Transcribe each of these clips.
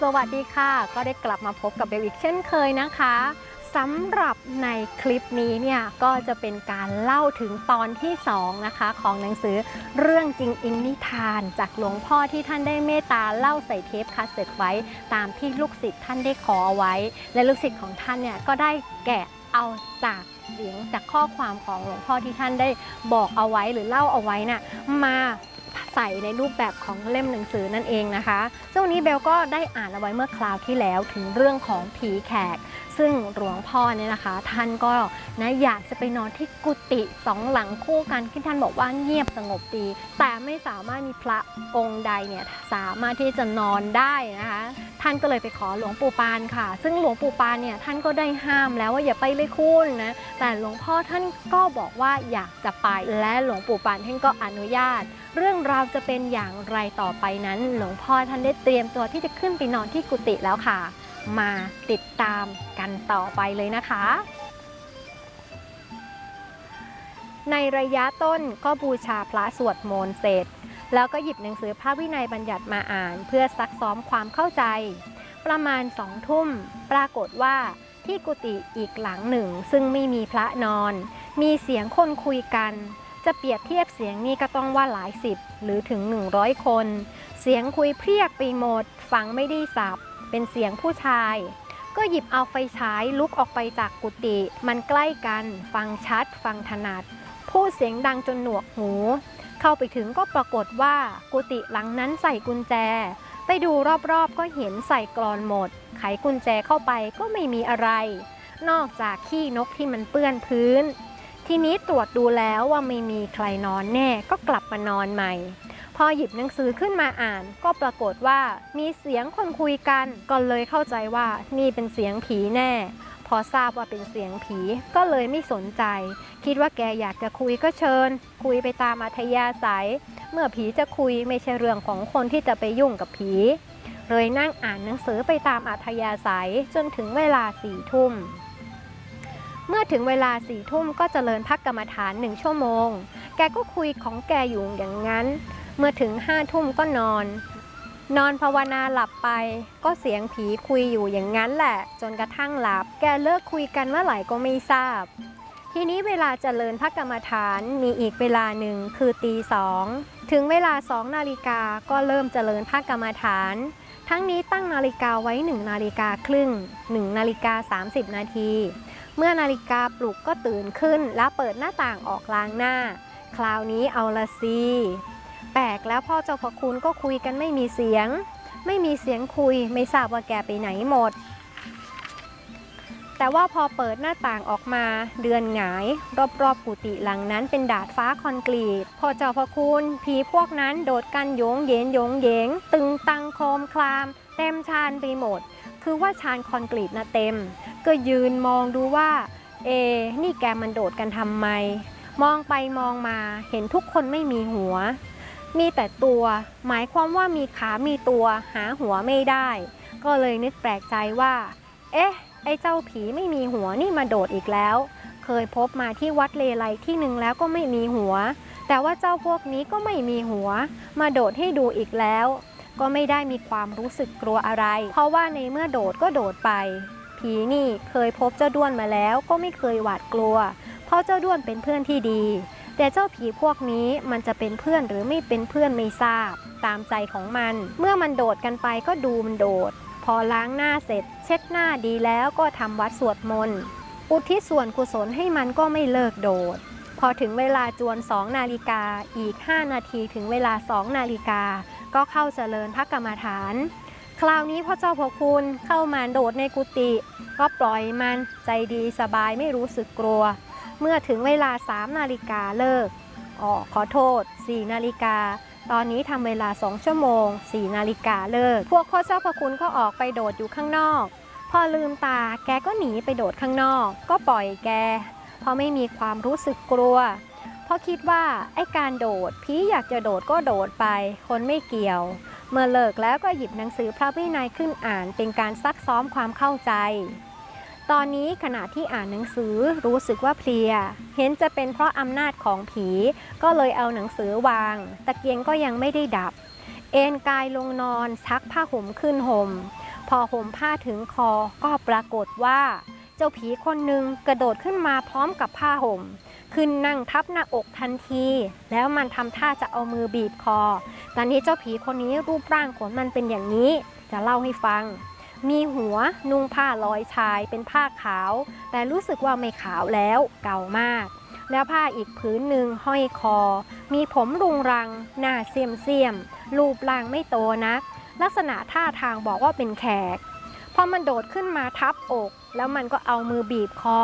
สวัสดีค่ะ ก็ได้กลับมาพบกับเบลอีกเช่นเคยนะคะสำหรับในคลิปนี้เนี่ยก็จะเป็นการเล่าถึงตอนที่2นะคะของหนังสือเรื่องจริงอิงนิทาน จากหลวงพ่อที่ท่านได้เมตตาเล่าใส่เทปคาสเซ็ตไว้ ตามที่ลูกศิษย์ท่านได้ขอเอาไว้ และลูกศิษย์ของท่านเนี่ยก็ได้แกะเอาจากเสียงจากข้อความของหลวงพ่อที่ท่านได้บอกเอาไว้หรือเล่าเอาไว้น่ะมา ใส่ในรูปแบบของเล่มหนังสือนั่นเองนะคะซึ่งวันนี้เบลก็ได้อ่านเอาไว้เมื่อคราวที่แล้วถึงเรื่องของผีแขก ซึ่งหลวงพ่อเนี่ยนะคะ ท่านก็นะอยากจะไปนอนที่กุฏิสองหลังคู่กันที่ท่านบอกว่าเงียบสงบดี แต่ไม่สามารถมีพระองค์ใดเนี่ยสามารถที่จะนอนได้นะคะท่านก็เลยไปขอหลวงปู่ปานค่ะ ซึ่งหลวงปู่ปานเนี่ยท่านก็ได้ห้ามแล้วว่าอย่าไปเลยคุณนะ แต่หลวงพ่อท่านก็บอกว่าอยากจะไปและหลวงปู่ปานท่านก็อนุญาต เรื่องราวจะเป็นอย่างไรต่อไปนั้น หลวงพ่อท่านได้เตรียมตัวที่จะขึ้นไปนอนที่กุฏิแล้วค่ะ มาติดตามกันต่อไปเลยนะคะ ในระยะต้นก็บูชาพระสวดมนต์เสร็จ แล้วก็หยิบหนังสือพระวินัยบัญญัติมาอ่าน เพื่อซักซ้อมความเข้าใจ ประมาณสองทุ่ม ปรากฏว่าที่กุฏิอีกหลังหนึ่ง ซึ่งไม่มีพระนอน มีเสียงคนคุยกัน จะเปรียบเทียบเสียงนี้ก็ต้องว่าหลายสิบหรือถึง 100 คน เสียงคุยเพรียกไปหมด ฟังไม่ได้สับ เป็นเสียงผู้ชาย ก็หยิบเอาไฟฉายลุกออกไปจากกุฏิมันใกล้กัน ฟังชัด ฟังถนัด พูดเสียงดังจนหนวกหู เข้าไปถึงก็ปรากฏว่ากุฏิหลังนั้นใส่กุญแจ ไปดูรอบๆก็เห็นใส่กรอนหมด ไขกุญแจเข้าไปก็ไม่มีอะไร นอกจากขี้นกที่มันเปื้อนพื้น ทีนี้ตรวจดูแล้วว่าไม่มีใครนอนแน่ก็กลับมานอนใหม่ พอหยิบหนังสือขึ้นมาอ่าน ก็ปรากฏว่ามีเสียงคนคุยกันก็เลยเข้าใจว่านี่เป็นเสียงผีแน่ พอทราบว่าเป็นเสียงผีก็เลยไม่สนใจ คิดว่าแกอยากจะคุยก็เชิญ คุยไปตามอัธยาศัย เมื่อผีจะคุยไม่ใช่เรื่องของคนที่จะไปยุ่งกับผีเลยนั่งอ่านหนังสือไปตามอัธยาศัยจนถึงเวลาสี่ทุ่ม เมื่อถึงเวลาสี่ทุ่มก็เจริญพักกรรมฐานหนึ่งชั่วโมง แกก็คุยของแกอยู่อย่างนั้น เมื่อถึงห้าทุ่มก็นอน นอนภาวนาหลับไป ก็เสียงผีคุยอยู่อย่างนั้นแหละ จนกระทั่งหลับ แกเลิกคุยกันเมื่อไหร่ก็ไม่ทราบ ทีนี้เวลาเจริญพักกรรมฐานมีอีกเวลาหนึ่งคือตีสอง ถึงเวลาสองนาฬิกาก็เริ่มเจริญพักกรรมฐานทั้งนี้ตั้งนาฬิกาไว้ 1 นาฬิกาครึ่ง 1 นาฬิกา 30 นาที เมื่อนาฬิกาปลุกก็ตื่นขึ้น แล้วเปิดหน้าต่างออกล้างหน้า คราวนี้เอาละสิแปลกแล้วพ่อเจ้าพระคุณก็คุยกันไม่มีเสียง ไม่มีเสียงคุย ไม่ทราบว่าแกไปไหนหมด แต่ว่าพอเปิดหน้าต่างออกมาเดือนหงาย รอบๆกุฏิหลังนั้นเป็นดาดฟ้าคอนกรีตพอเจ้าพระคุณผีพวกนั้นโดดกันโยงเยนโยงเยง ตึงตังโคมคลาม เต็มชานไปหมด คือว่าชานคอนกรีตนะเต็ม ก็ยืนมองดูว่า เอ นี่แกมันโดดกันทำไม มองไปมองมาเห็นทุกคนไม่มีหัว มีแต่ตัว หมายความว่ามีขามีตัวหาหัวไม่ได้ ก็เลยนึกแปลกใจว่า เอ๊ะ ไอ้เจ้าผีไม่มีหัวนี่มาโดดอีกแล้ว เคยพบมาที่วัดเลไลที่หนึ่งแล้วก็ไม่มีหัว แต่ว่าเจ้าพวกนี้ก็ไม่มีหัว มาโดดให้ดูอีกแล้ว ก็ไม่ได้มีความรู้สึกกลัวอะไร เพราะว่าในเมื่อโดดก็โดดไป ผีนี่เคยพบเจ้าด้วนมาแล้วก็ไม่เคยหวาดกลัว เพราะเจ้าด้วนเป็นเพื่อนที่ดี แต่เจ้าผีพวกนี้มันจะเป็นเพื่อนหรือไม่เป็นเพื่อนไม่ทราบ ตามใจของมัน เมื่อมันโดดกันไปก็ดูมันโดด พอล้างหน้าเสร็จ เช็ดหน้าดีแล้วก็ทำวัดสวดมนต์อุทิศส่วนกุศลให้มันก็ไม่เลิกโดด พอถึงเวลาจวน 2 นาฬิกา อีก 5 นาทีถึงเวลา 2 นาฬิกา ก็เข้าเจริญพระกรรมฐาน คราวนี้พ่อเจ้าพระคุณเข้ามาโดดในกุฏิก็ปล่อยมันใจดีสบายไม่รู้สึกกลัว เมื่อถึงเวลา3นาฬิกาเลิกอ๋อขอโทษ4นาฬิกาตอนนี้ทำเวลา2ชั่วโมง4นาฬิกาเลิก พวกพ่อเจ้าพระคุณก็ออกไปโดดอยู่ข้างนอก พอลืมตาแกก็หนีไปโดดข้างนอก ก็ปล่อยแก เพราะไม่มีความรู้สึกกลัว ราะคิดว่าไอ้การโดดผีอยากจะโดดก็โดดไป คนไม่เกี่ยว เมื่อเลิกแล้วก็หยิบหนังสือพระวินัยขึ้นอ่านเป็นการซักซ้อมความเข้าใจ ตอนนี้ขณะที่อ่านหนังสือรู้สึกว่าเพลีย เห็นจะเป็นเพราะอำนาจของผี ก็เลยเอาหนังสือวาง ตะเกียงก็ยังไม่ได้ดับ เอนกายลงนอนชักผ้าห่มขึ้นห่ม พอห่มผ้าถึงคอก็ปรากฏว่า เจ้าผีคนหนึ่งกระโดดขึ้นมาพร้อมกับผ้าห่ม ขึ้นนั่งทับหน้าอกทันที แล้วมันทำท่าจะเอามือบีบคอ ตอนนี้เจ้าผีคนนี้รูปร่างของมันเป็นอย่างนี้ จะเล่าให้ฟัง มีหัวนุ่งผ้าลอยชายเป็นผ้าขาว แต่รู้สึกว่าไม่ขาวแล้วเก่ามาก แล้วผ้าอีกผืนหนึ่งห้อยคอ มีผมรุงรัง หน้าเสียมเสียมรูปร่างไม่โตนัก ลักษณะท่าทางบอกว่าเป็นแขกพอมันโดดขึ้นมาทับอก แล้วมันก็เอามือบีบคอ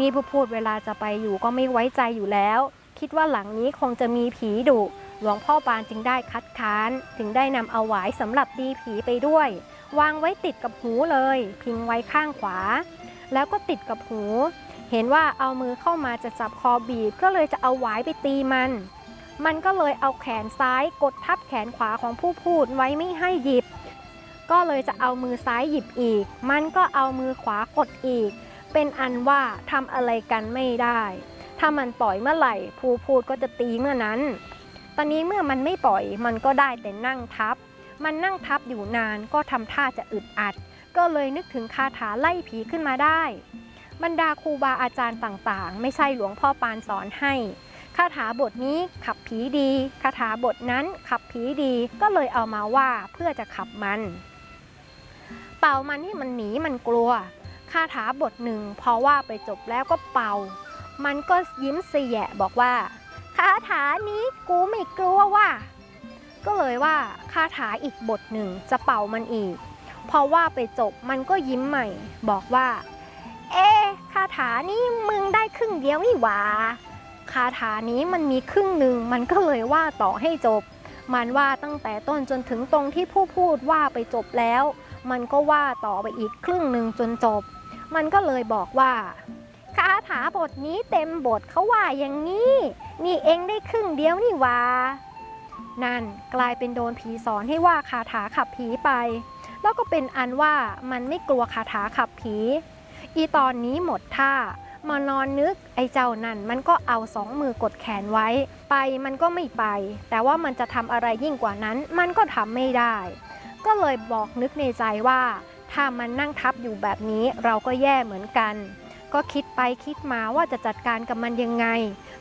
มีผู้พูดเวลาจะไปอยู่ก็ไม่ไว้ใจอยู่แล้ว คิดว่าหลังนี้คงจะมีผีดุหลวงพ่อปานจึงได้คัดค้าน ถึงได้นำเอาหวายสำหรับดีผีไปด้วย วางไว้ติดกับหูเลย พิงไว้ข้างขวา แล้วก็ติดกับหู เห็นว่าเอามือเข้ามาจะจับคอบีบก็เลยจะเอาหวายไปตีมัน มันก็เลยเอาแขนซ้ายกดทับแขนขวาของผู้พูดไว้ไม่ให้หยิบ ก็เลยจะเอามือซ้ายหยิบอีก มันก็เอามือขวากดอีก เป็นอันว่าทำอะไรกันไม่ได้ ถ้ามันปล่อยเมื่อไหร่ ผู้พูดก็จะตีเมื่อนั้น ตอนนี้เมื่อมันไม่ปล่อยมันก็ได้แต่นั่งทับ มันนั่งทับอยู่นานก็ทำท่าจะอึดอัด ก็เลยนึกถึงคาถาไล่ผีขึ้นมาได้ บรรดาครูบาอาจารย์ต่างๆ ไม่ใช่หลวงพ่อปานสอนให้คาถาบทนี้ขับผีดี คาถาบทนั้นขับผีดี ก็เลยเอามาว่าเพื่อจะขับมัน เป่ามันให้มันหนีมันกลัว คาถาบทหนึ่งพอว่าไปจบแล้วก็เป่า มันก็ยิ้มเสียะบอกว่าคาถานี้กูไม่กลัวว่ะก็เลยว่าคาถาอีกบทหนึ่งจะเป่ามันอีก พอว่าไปจบมันก็ยิ้มใหม่ บอกว่า เอคาถานี้มึงได้ครึ่งเดียวนี่หว่าคาถานี้มันมีครึ่งหนึ่งมันก็เลยว่าต่อให้จบ มันว่าตั้งแต่ต้นจนถึงตรงที่ผู้พูดว่าไปจบแล้ว มันก็ว่าต่อไปอีกครึ่งหนึ่งจนจบ มันก็เลยบอกว่าคาถาบทนี้เต็มบทเขาว่าอย่างนี้ นี่เองได้ครึ่งเดียวนี่วานั่นกลายเป็นโดนผีสอนให้ว่าคาถาขับผีไป แล้วก็เป็นอันว่ามันไม่กลัวคาถาขับผี อีตอนนี้หมดท่ามานอนนึกไอ้เจ้านั่นมันก็เอาสองมือกดแขนไว้ ไปมันก็ไม่ไป แต่ว่ามันจะทำอะไรยิ่งกว่านั้น มันก็ทำไม่ได้ ก็เลยบอกนึกในใจว่า ถ้ามันนั่งทับอยู่แบบนี้เราก็แย่เหมือนกัน ก็คิดไปคิดมาว่าจะจัดการกับมันยังไง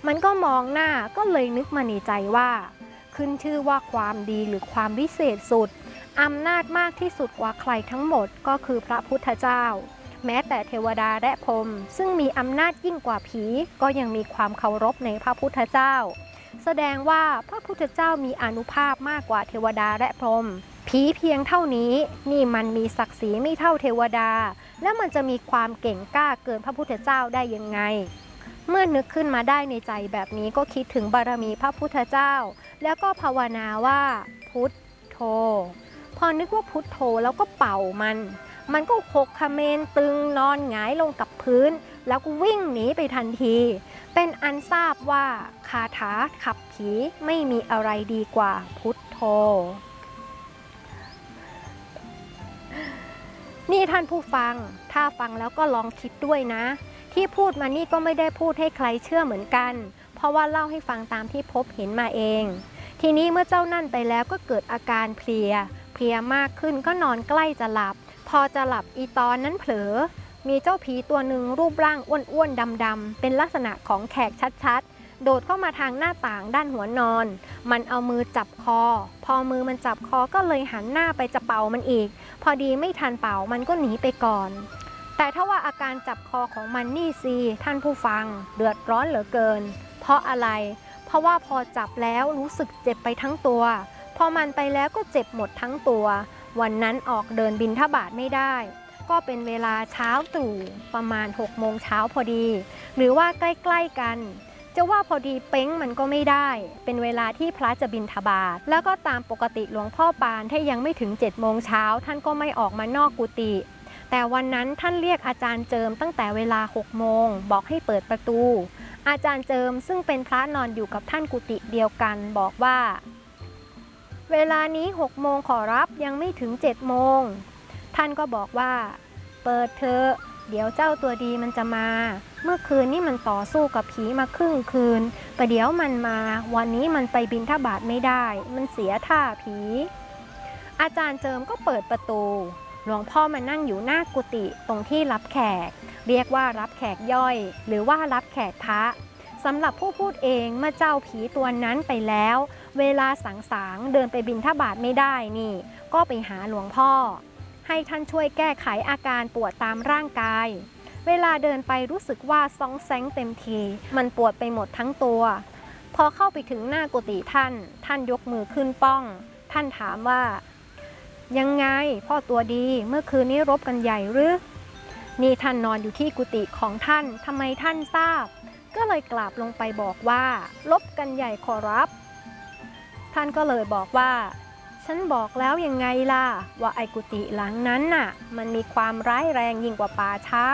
มันก็มองหน้าก็เลยนึกมาในใจว่า ขึ้นชื่อว่าความดีหรือความวิเศษสุดอำนาจมากที่สุดกว่าใครทั้งหมดก็คือพระพุทธเจ้า แม้แต่เทวดาและพรมซึ่งมีอำนาจยิ่งกว่าผี ก็ยังมีความเคารพในพระพุทธเจ้า แสดงว่าพระพุทธเจ้ามีอนุภาพมากกว่าเทวดาและพรหม ผีเพียงเท่านี้ นี่มันมีศักดิ์ศรีไม่เท่าเทวดา แล้วมันจะมีความเก่งกล้าเกินพระพุทธเจ้าได้ยังไง เมื่อนึกขึ้นมาได้ในใจแบบนี้ก็คิดถึงบารมีพระพุทธเจ้า แล้วก็ภาวนาว่า พุทโธ พอนึกว่าพุทโธแล้วก็เป่ามัน มันก็หกคเมนตึงนอนหงายลงกับพื้น แล้วก็วิ่งหนีไปทันที เป็นอันทราบว่าคาถาขับผีไม่มีอะไรดีกว่าพุทโธ นี่ท่านผู้ฟัง ถ้าฟังแล้วก็ลองคิดด้วยนะ ที่พูดมานี่ก็ไม่ได้พูดให้ใครเชื่อเหมือนกัน เพราะว่าเล่าให้ฟังตามที่พบเห็นมาเอง ทีนี้เมื่อเจ้านั่นไปแล้วก็เกิดอาการเพลีย เพลียมากขึ้นก็นอนใกล้จะหลับ พอจะหลับอีตอนนั้นเผลอ มีเจ้าผีตัวหนึ่งรูปร่างอ้วนๆดำๆเป็นลักษณะของแขกชัดๆโดดเข้ามาทางหน้าต่างด้านหัวนอน มันเอามือจับคอ พอมือมันจับคอก็เลยหันหน้าไปจะเป่ามันอีก พอดีไม่ทันเป่ามันก็หนีไปก่อน แต่ถ้าว่าอาการจับคอของมันนี่สิท่านผู้ฟัง เดือดร้อนเหลือเกิน เพราะอะไร เพราะว่าพอจับแล้วรู้สึกเจ็บไปทั้งตัว พอมันไปแล้วก็เจ็บหมดทั้งตัว วันนั้นออกเดินบินทบาทไม่ได้ ก็เป็นเวลาเช้าตรู่ประมาณ6โมงเช้าพอดี หรือว่าใกล้ ๆกัน จะว่าพอดีเป้งมันก็ไม่ได้ เป็นเวลาที่พระจะบินทบาทแล้วก็ตามปกติหลวงพ่อปานถ้ายังไม่ถึง7โมงเช้าท่านก็ไม่ออกมานอกกุฏิแต่วันนั้นท่านเรียกอาจารย์เจิมตั้งแต่เวลา6โมงบอกให้เปิดประตู อาจารย์เจิมซึ่งเป็นพระนอนอยู่กับท่านกุฏิเดียวกันบอกว่า เวลานี้6โมงขอรับยังไม่ถึง7โมงท่านก็บอกว่า เปิดเถอะเดี๋ยวเจ้าตัวดีมันจะมา เมื่อคืนนี่มันต่อสู้กับผีมาครึ่งคืนประเดี๋ยวมันมา วันนี้มันไปบินทบาทไม่ได้ มันเสียท่าผี อาจารย์เจิมก็เปิดประตู หลวงพ่อมานั่งอยู่หน้ากุฏิตรงที่รับแขก เรียกว่ารับแขกย่อย หรือว่ารับแขกพระสำหรับผู้พูดเองเมื่อเจ้าผีตัวนั้นไปแล้ว เวลาสังสางๆเดินไปบินทบาทไม่ได้นี่ ก็ไปหาหลวงพ่อ ให้ท่านช่วยแก้ไขอาการปวดตามร่างกาย เวลาเดินไปรู้สึกว่าซองแซงเต็มที มันปวดไปหมดทั้งตัว พอเข้าไปถึงหน้ากุฏิท่าน ท่านยกมือขึ้นป้อง ท่านถามว่า ยังไงพ่อตัวดีเมื่อคืนนี้รบกันใหญ่หรือนี่ท่านนอนอยู่ที่กุฏิของท่านทำไมท่านทราบ ก็เลยกราบลงไปบอกว่า ลบกันใหญ่ขอรับ ท่านก็เลยบอกว่า ฉันบอกแล้วยังไงล่ะ ว่าไอ้กุฏิหลังนั้นน่ะ มันมีความร้ายแรงยิ่งกว่าป่าช้า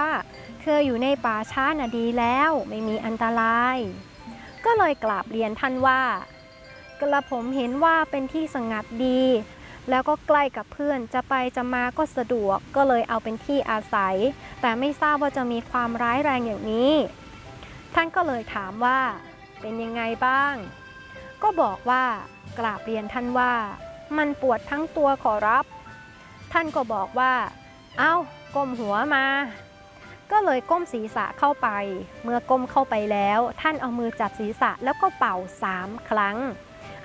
เคยอยู่ในป่าช้าน่ะดีแล้วไม่มีอันตราย ก็เลยกราบเรียนท่านว่ากระผมเห็นว่าเป็นที่สงัดดี แล้วก็ใกล้กับเพื่อนจะไปจะมาก็สะดวกก็เลยเอาเป็นที่อาศัย แต่ไม่ทราบว่าจะมีความร้ายแรงอย่างนี้ ท่านก็เลยถามว่า เป็นยังไงบ้าง ก็บอกว่ากราบเรียนท่านว่า มันปวดทั้งตัวขอรับ ท่านก็บอกว่า เอ้า ก้มหัวมา ก็เลยก้มศีรษะเข้าไป เมื่อก้มเข้าไปแล้ว ท่านเอามือจับศีรษะแล้วก็เป่าสามครั้ง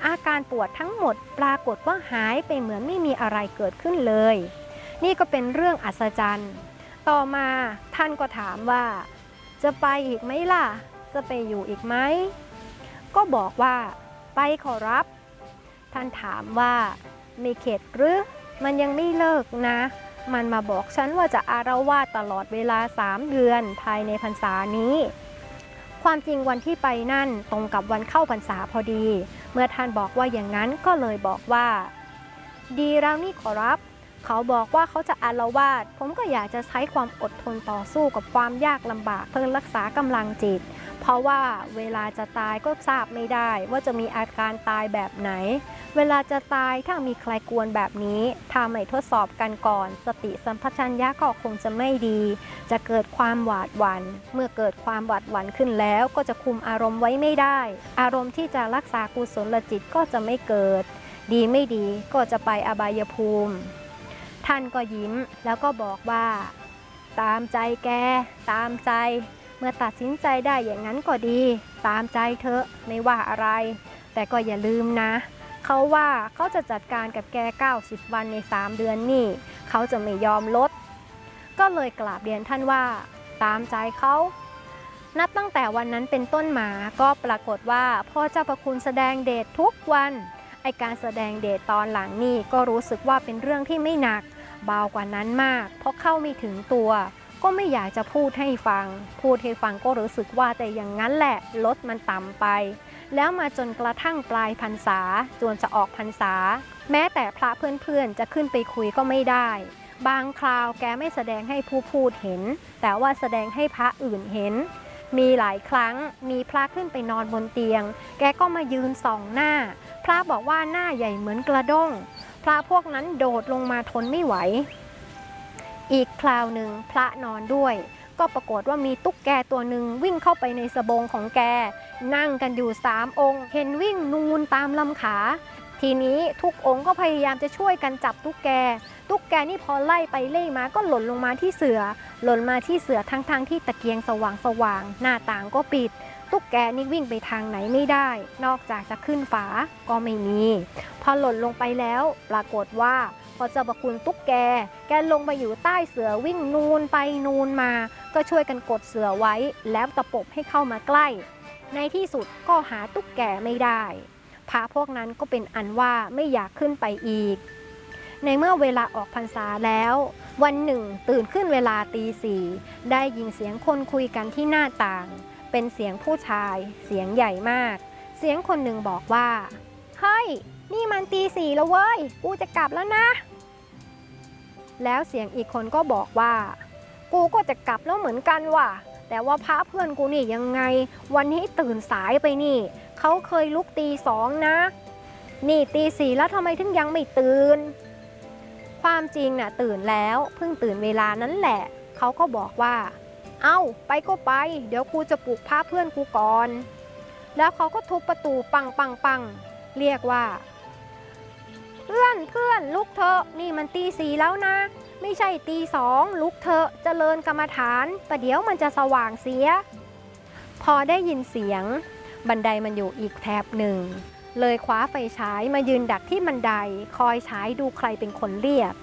อาการปวดทั้งหมดปรากฏว่าหายไปเหมือนไม่มีอะไรเกิดขึ้นเลย นี่ก็เป็นเรื่องอัศจรรย์ ต่อมาท่านก็ถามว่า จะไปอีกไหมล่ะ จะไปอยู่อีกไหม ก็บอกว่า ไปขอรับ ท่านถามว่ามีเขตหรือมันยังไม่เลิกนะ มันมาบอกฉันว่าจะอารวาสตลอดเวลา3เดือนภายในพรรษานี้ ความจริงวันที่ไปนั่นตรงกับวันเข้าพรรษาพอดี เมื่อท่านบอกว่าอย่างนั้นก็เลยบอกว่า ดีแล้วนี่ขอรับ เขาบอกว่าเขาจะอารวาสผมก็อยากจะใช้ความอดทนต่อสู้กับความยากลำบาก เพื่อรักษากำลังจิต เพราะว่าเวลาจะตายก็ทราบไม่ได้ ว่าจะมีอาการตายแบบไหน เวลาจะตายถ้ามีใครกวนแบบนี้ถ้าไม่ทดสอบกันก่อน สติสัมปชัญญะก็คงจะไม่ดี จะเกิดความหวาดหวัน่นเมื่อเกิดความหวาดหวั่นขึ้นแล้วก็จะคุมอารมณ์ไว้ไม่ได้ อารมณ์ที่จะรักษากุศลจิตก็จะไม่เกิด ดีไม่ดีก็จะไปอบายภูมิ ท่านก็ยิ้มแล้วก็บอกว่า ตามใจแก ตามใจ เมื่อตัดสินใจได้อย่างนั้นก็ดี ตามใจเธอะไม่ว่าอะไร แต่ก็อย่าลืมนะ เขาว่าเขาจะจัดการกับแก 90 วันใน 3 เดือนนี่เขาจะไม่ยอมลด ก็เลยกราบเรียนท่านว่า ตามใจเขานับตั้งแต่วันนั้นเป็นต้นมาก็ปรากฏว่าพ่อเจ้าประคุณแสดงเดชทุกวันไอการแสดงเดชตอนหลังนี่ก็รู้สึกว่าเป็นเรื่องที่ไม่หนัก เบากว่านั้นมาก เพราะเข้าไม่ถึงตัว ก็ไม่อยากจะพูดให้ฟัง พูดให้ฟังก็รู้สึกว่าแต่อย่างนั้นแหละลดมันต่ำไป แล้วมาจนกระทั่งปลายพรรษาจนจะออกพรรษา แม้แต่พระเพื่อนๆ จะขึ้นไปคุยก็ไม่ได้ บางคราวแกไม่แสดงให้ผู้พูดเห็น แต่ว่าแสดงให้พระอื่นเห็นมีหลายครั้งมีพระขึ้นไปนอนบนเตียง แกก็มายืนส่องหน้า พระบอกว่าหน้าใหญ่เหมือนกระด้ง พระพวกนั้นโดดลงมาทนไม่ไหว อีกคราวหนึ่งพระนอนด้วย ก็ปรากฏว่ามีตุ๊กแกตัวหนึ่งวิ่งเข้าไปในสบงของแก นั่งกันอยู่สามองค์ เห็นวิ่งนูนตามลำขา ทีนี้ทุกองค์ก็พยายามจะช่วยกันจับตุ๊กแก ตุ๊กแกนี่พอไล่ไปเล่มาก็หล่นลงมาที่เสือ หล่นมาที่เสือทั้งๆทที่ตะเกียงสว่างสว่างๆหน้าต่างก็ปิด ตุ๊กแกนี่วิ่งไปทางไหนไม่ได้ นอกจากจะขึ้นฝาก็ไม่มี พอหล่นลงไปแล้ว ปรากฏว่าพอเจ้าประคุณตุ๊กแก แกลงมาอยู่ใต้เสือวิ่งนูนไปนูนมา ก็ช่วยกันกดเสือไว้ แล้วตะปบให้เข้ามาใกล้ ในที่สุดก็หาตุ๊กแกไม่ได้พระพวกนั้นก็เป็นอันว่าไม่อยากขึ้นไปอีก ในเมื่อเวลาออกพรรษาแล้ว วันหนึ่งตื่นขึ้นเวลาตีสี่ได้ยินเสียงคนคุยกันที่หน้าต่าง เป็นเสียงผู้ชาย เสียงใหญ่มาก เสียงคนหนึ่งบอกว่า เฮ้ย นี่มันตีสี่แล้วเว้ย กูจะกลับแล้วนะ แล้วเสียงอีกคนก็บอกว่า กูก็จะกลับแล้วเหมือนกันว่ะ แต่ว่าพระเพื่อนกูนี่ยังไง วันนี้ตื่นสายไปนี่ เขาเคยลุกตีสองนะ นี่ตีสี่แล้วทำไมถึงยังไม่ตื่น ความจริงน่ะตื่นแล้ว เพิ่งตื่นเวลานั้นแหละ เขาก็บอกว่า เอ้าไปก็ไป เดี๋ยวกูจะปลุกพระเพื่อนกูก่อน แล้วเขาก็ทุบประตูปังปังปังเรียกว่า เพื่อนเพื่อนลุกเถอะนี่มันตีสีแล้วนะไไม่ใช่ตีสองลุกเถอะเจริญกรรมฐานประเดี๋ยวมันจะสว่างเสีย พอได้ยินเสียง บันไดมันอยู่อีกแถบหนึ่ง เลยคว้าไฟฉายมายืนดักที่บันได คอยฉายดูใครเป็นคนเรียก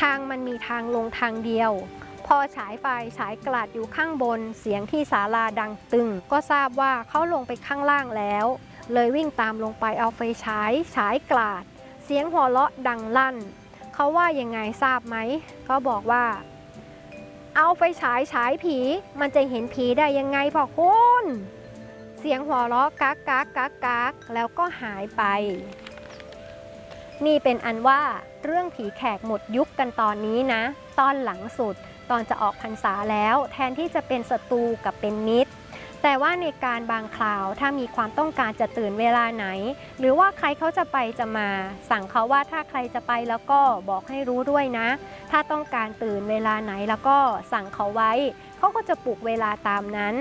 ทางมันมีทางลงทางเดียว พอฉายไฟฉายกลาดอยู่ข้างบน เสียงที่ศาลาดังตึง ก็ทราบว่าเขาลงไปข้างล่างแล้ว เลยวิ่งตามลงไปเอาไฟฉายฉายกลาด เสียงหัวเราะดังลั่น เขาว่ายังไงทราบไหม ก็บอกว่า เอาไฟฉายฉายผี มันจะเห็นผีได้ยังไงพ่อคุณเสียงหัวเราะกักกักกักกักแล้วก็หายไป นี่เป็นอันว่าเรื่องผีแขกหมดยุคกันตอนนี้นะ ตอนหลังสุด ตอนจะออกพรรษาแล้ว แทนที่จะเป็นศัตรูกับเป็นมิตร แต่ว่าในการบางคราวถ้ามีความต้องการจะตื่นเวลาไหน หรือว่าใครเขาจะไปจะมา สั่งเขาว่าถ้าใครจะไปแล้วก็บอกให้รู้ด้วยนะ ถ้าต้องการตื่นเวลาไหนแล้วก็สั่งเขาไว้ เขาก็จะปลุกเวลาตามนั้น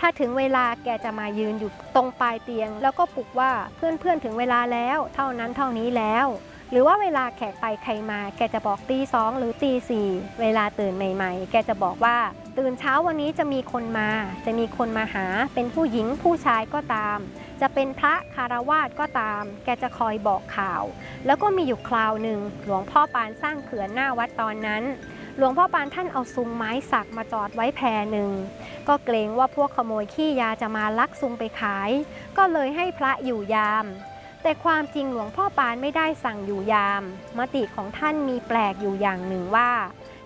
ถ้าถึงเวลาแกจะมายืนอยู่ตรงปลายเตียง แล้วก็ปลุกว่าเพื่อนๆถึงเวลาแล้ว เท่านั้นเท่านี้แล้ว หรือว่าเวลาแขกไปใครมาแกจะบอกตีสองหรือตีสี่เวลาตื่นใหม่ ๆ แกจะบอกว่า ตื่นเช้าวันนี้จะมีคนมา จะมีคนมาหา เป็นผู้หญิงผู้ชายก็ตาม จะเป็นพระคารวาสก็ตาม แกจะคอยบอกข่าว แล้วก็มีอยู่คราวหนึ่งหลวงพ่อปานสร้างเขื่อนหน้าวัดตอนนั้นหลวงพ่อปานท่านเอาซุงไม้สักมาจอดไว้แพรหนึ่ง ก็เกรงว่าพวกขโมยขี้ยาจะมาลักซุงไปขาย ก็เลยให้พระอยู่ยาม แต่ความจริงหลวงพ่อปานไม่ได้สั่งอยู่ยาม มติของท่านมีแปลกอยู่อย่างหนึ่งว่า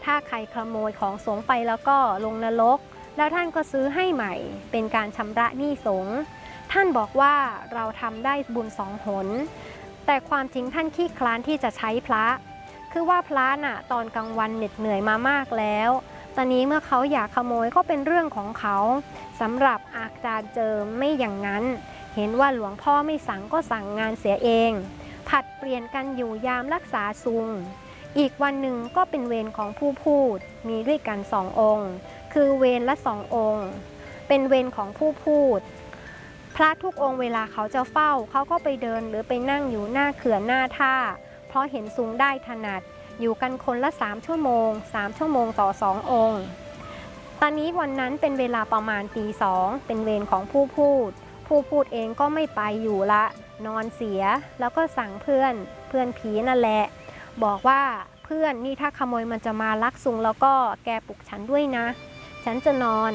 ถ้าใครขโมยของสงไปแล้วก็ลงนรก แล้วท่านก็ซื้อให้ใหม่ เป็นการชำระหนี้สงท่านบอกว่าเราทำได้บุญสองหน แต่ความจริงท่านขี้คลานที่จะใช้พระ คือว่าพระน่ะตอนกลางวันเหน็ดเหนื่อยมามากแล้ว ตอนนี้เมื่อเขาอยากขโมยก็เป็นเรื่องของเขาสำหรับอาจารย์เจิมไม่อย่างนั้น เห็นว่าหลวงพ่อไม่สั่งก็สั่งงานเสียเอง ผัดเปลี่ยนกันอยู่ยามรักษาซุง อีกวันหนึ่งก็เป็นเวรของผู้พูด มีด้วยกันสององค์ คือเวรละสององค์ เป็นเวรของผู้พูด พระทุกองค์เวลาเขาจะเฝ้า เขาก็ไปเดินหรือไปนั่งอยู่หน้าเขื่อนหน้าท่า เพราะเห็นซุงได้ถนัด อยู่กันคนละ3ชั่วโมง3ชั่วโมงต่อ2องค์ ตอนนี้วันนั้นเป็นเวลาประมาณตีสอง เป็นเวรของผู้พูด ผู้พูดเองก็ไม่ไปอยู่ละ นอนเสียแล้วก็สั่งเพื่อนเพื่อนผีนั่นแหละ บอกว่าเพื่อนนี่ถ้าขโมยมันจะมาลักซุงแล้วก็แกปลุกฉันด้วยนะ ฉันจะนอน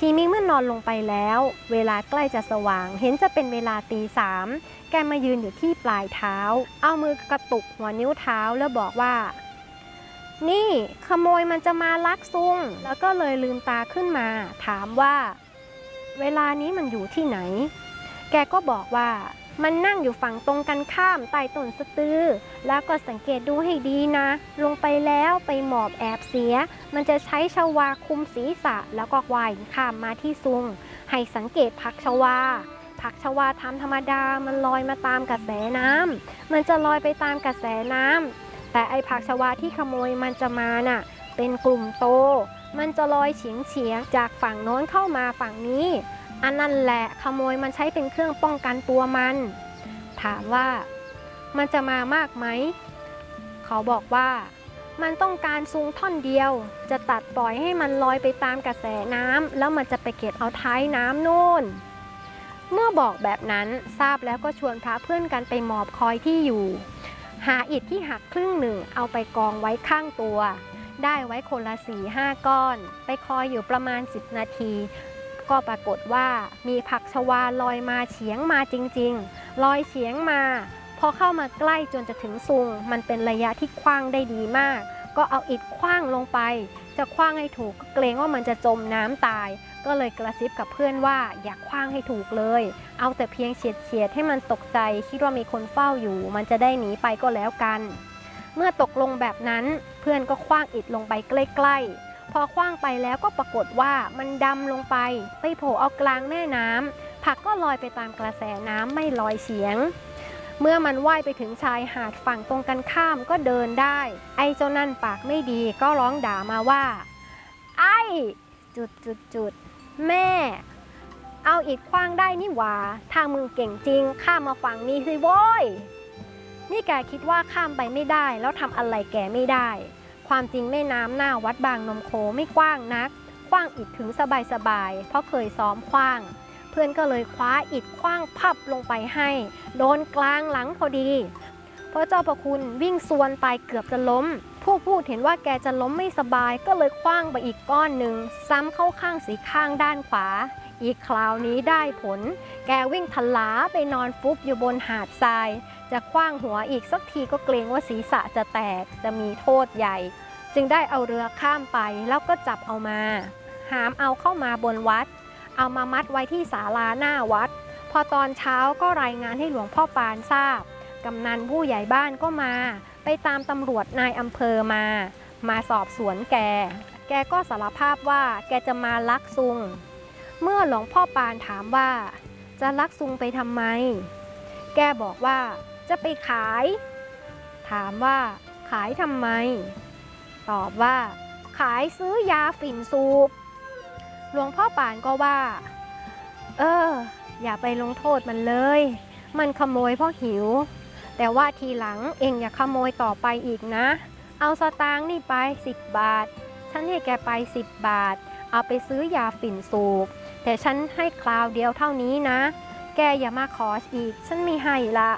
ทีนี้เมื่อนอนลงไปแล้ว เวลาใกล้จะสว่าง เห็นจะเป็นเวลาตีสามแกมายืนอยู่ที่ปลายเท้า เอามือกระตุกหัวนิ้วเท้าแล้วบอกว่า นี่ขโมยมันจะมาลักซุงแล้วก็เลยลืมตาขึ้นมา ถามว่า เวลานี้มันอยู่ที่ไหน แกก็บอกว่ามันนั่งอยู่ฝั่งตรงกันข้ามใต้ต้นสะตือ แล้วก็สังเกตดูให้ดีนะ ลงไปแล้วไปหมอบแอบเสีย มันจะใช้ชวาคุมศีรษะแล้วก็ว่ายข้ามมาที่ซุง ให้สังเกตผักชวา ผักชวาทำธรรมดา มันลอยมาตามกระแสน้ำ มันจะลอยไปตามกระแสน้ำ แต่ไอผักชวาที่ขโมยมันจะมาน่ะ เป็นกลุ่มโต มันจะลอยเฉียงเฉียงจากฝั่งโน้นเข้ามาฝั่งนี้ อันนั่นแหละขโมยมันใช้เป็นเครื่องป้องกันตัวมัน ถามว่า มันจะมามากไหม เขาบอกว่า มันต้องการซุงท่อนเดียว จะตัดปล่อยให้มันลอยไปตามกระแสน้ำแล้วมันจะไปเก็บเอาท้ายน้ำโน่น เมื่อบอกแบบนั้นทราบแล้วก็ชวนพระเพื่อนกันไปหมอบคอยที่อยู่ หาอิฐที่หักครึ่งหนึ่งเอาไปกองไว้ข้างตัว ได้ไว้คนละสี่ห้าก้อน ไปคอยอยู่ประมาณ 10 นาที ก็ปรากฏว่ามีผักชวาลอยมาเฉียงมาจริงๆ ลอยเฉียงมา พอเข้ามาใกล้จนจะถึงซุง มันเป็นระยะที่คว้างได้ดีมาก ก็เอาอิฐคว้างลงไป จะคว้างให้ถูกก็เกรงว่ามันจะจมน้ำตาย ก็เลยกระซิบกับเพื่อนว่าอย่าคว้างให้ถูกเลย เอาแต่เพียงเฉียดเฉียดให้มันตกใจ คิดว่ามีคนเฝ้าอยู่ มันจะได้หนีไปก็แล้วกัน เมื่อตกลงแบบนั้นเพื่อนก็คว้างอิฐลงไปใกล้ๆ พอคว้างไปแล้วก็ปรากฏว่ามันดำลงไป ไปโผล่เอากลางแม่น้ำผักก็ลอยไปตามกระแสน้ำไม่ลอยเฉียง เมื่อมันว่ายไปถึงชายหาดฝั่งตรงกันข้ามก็เดินได้ ไอ้เจ้านั่นปากไม่ดีก็ร้องด่ามาว่า ไอ้จุดจุดจุดแม่ เอาอิดคว้างได้นี่หว่า ถ้ามึงเก่งจริงข้ามมาฝั่งนี้สิโว้ย นี่แกคิดว่าข้ามไปไม่ได้ แล้วทำอะไรแกไม่ได้ ความจริงแม่น้ำหน้าวัดบางนมโคไม่กว้างนักคว้างอิฐถึงสบายๆ เพราะเคยซ้อมคว้าง เพื่อนก็เลยคว้าอิฐคว้างพับลงไปให้ โดนกลางหลังพอดี เพราะเจ้าประคุณวิ่งสวนไปเกือบจะล้ม ผู้พูดเห็นว่าแกจะล้มไม่สบายก็เลยคว้างไปอีกก้อนหนึ่งซ้ำเข้าข้างสีข้างด้านขวา อีกคราวนี้ได้ผล แกวิ่งทลาไปนอนฟุบอยู่บนหาดทราย จะคว้างหัวอีกสักทีก็เกรงว่าศีรษะจะแตกจะมีโทษใหญ่ จึงได้เอาเรือข้ามไปแล้วก็จับเอามา หามเอาเข้ามาบนวัด เอามามัดไว้ที่ศาลาหน้าวัด พอตอนเช้าก็รายงานให้หลวงพ่อปานทราบกำนันผู้ใหญ่บ้านก็มา ไปตามตำรวจนายอำเภอมา มาสอบสวนแก แกก็สารภาพว่าแกจะมาลักซุง เมื่อหลวงพ่อปานถามว่า จะลักซุงไปทำไม แกบอกว่า จะไปขาย ถามว่า ขายทำไม ตอบว่า ขายซื้อยาฝิ่นสูบ หลวงพ่อปานก็ว่า เออ อย่าไปลงโทษมันเลย มันขโมยเพราะหิว แต่ว่าทีหลังเองอย่าขโมยต่อไปอีกนะ เอาสตางค์นี่ไป10บบาท ฉันให้แกไป10บาท เอาไปซื้อยาฝิ่นสูบ แต่ฉันให้คราวเดียวเท่านี้นะ แกอย่ามาขออีก ฉันไม่ให้ละ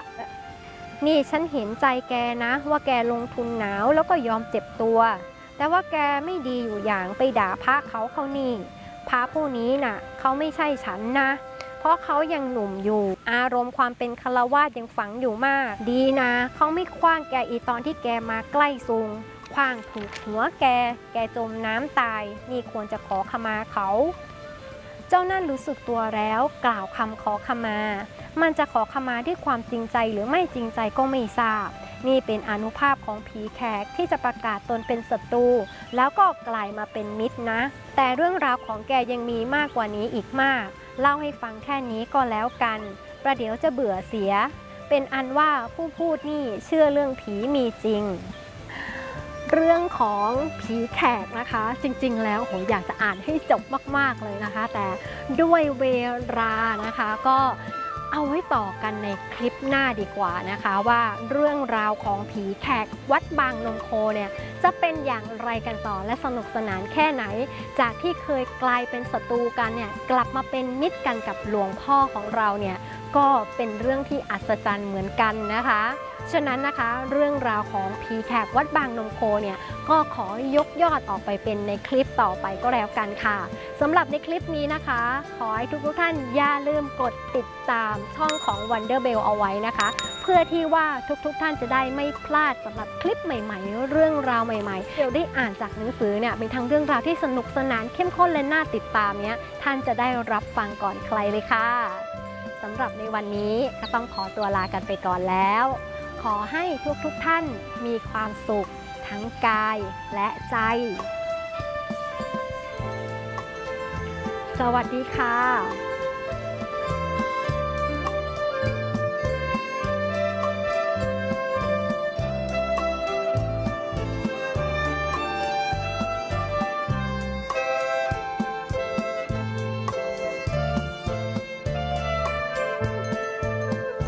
นี่ฉันเห็นใจแกนะ ว่าแกลงทุนหนาวแล้วก็ยอมเจ็บตัว แต่ว่าแกไม่ดีอยู่อย่างไปด่าพระเขาเขานี่พระผู้นี้น่ะเขาไม่ใช่ฉันนะ เพราะเขายังหนุ่มอยู่ อารมณ์ความเป็นคารวาสยังฝังอยู่มาก ดีนะเขาไม่คว้างแกอีตอนที่แกมาใกล้ซุงคว้างถูกหัวแก แกจมน้ำตาย นี่ควรจะขอขมาเขา จ้านั่นรู้สึกตัวแล้วกล่าวคำขอขมา มันจะขอขมาด้วยความจริงใจหรือไม่จริงใจก็ไม่ทราบ นี่เป็นอนุภาพของผีแขกที่จะประกาศตนเป็นศัตรูแล้วก็กลายมาเป็นมิตรนะ แต่เรื่องราวของแกยังมีมากกว่านี้อีกมาก เล่าให้ฟังแค่นี้ก็แล้วกัน ประเดี๋ยวจะเบื่อเสีย เป็นอันว่าผู้พูดนี่เชื่อเรื่องผีมีจริง เรื่องของผีแขกนะคะ จริงๆ แล้วผมอยากจะอ่านให้จบมากๆเลยนะคะ แต่ด้วยเวลานะคะก็เอาไว้ต่อกันในคลิปหน้าดีกว่านะคะว่าเรื่องราวของผีแขกวัดบางนมโคเนี่ยจะเป็นอย่างไรกันต่อและสนุกสนานแค่ไหน จากที่เคยกลายเป็นศัตรูกันเนี่ยกลับมาเป็นมิตรกันกับหลวงพ่อของเราเนี่ย ก็เป็นเรื่องที่อัศจรรย์เหมือนกันนะคะ ฉะนั้นนะคะเรื่องราวของผีแขกวัดบางนมโคเนี่ยก็ขอยกยอดออกไปเป็นในคลิปต่อไปก็แล้วกันค่ะสำหรับในคลิปนี้นะคะ ขอให้ทุกๆท่านอย่าลืมกดติดตามช่องของ Wonder Bell เอาไว้นะคะ เพื่อที่ว่าทุกๆท่านจะได้ไม่พลาดสำหรับคลิปใหม่ ๆ เรื่องราวใหม่ๆเดี๋ยวได้อ่านจากหนังสือเนี่ยเป็นทั้งเรื่องราวที่สนุกสนานเข้มข้นและน่าติดตามเนี้ยท่านจะได้รับฟังก่อนใครเลยค่ะ สำหรับในวันนี้ก็ต้องขอตัวลากันไปก่อนแล้ว ขอให้ทุกๆทท่านมีความสุขทั้งกายและใจ สวัสดีค่ะ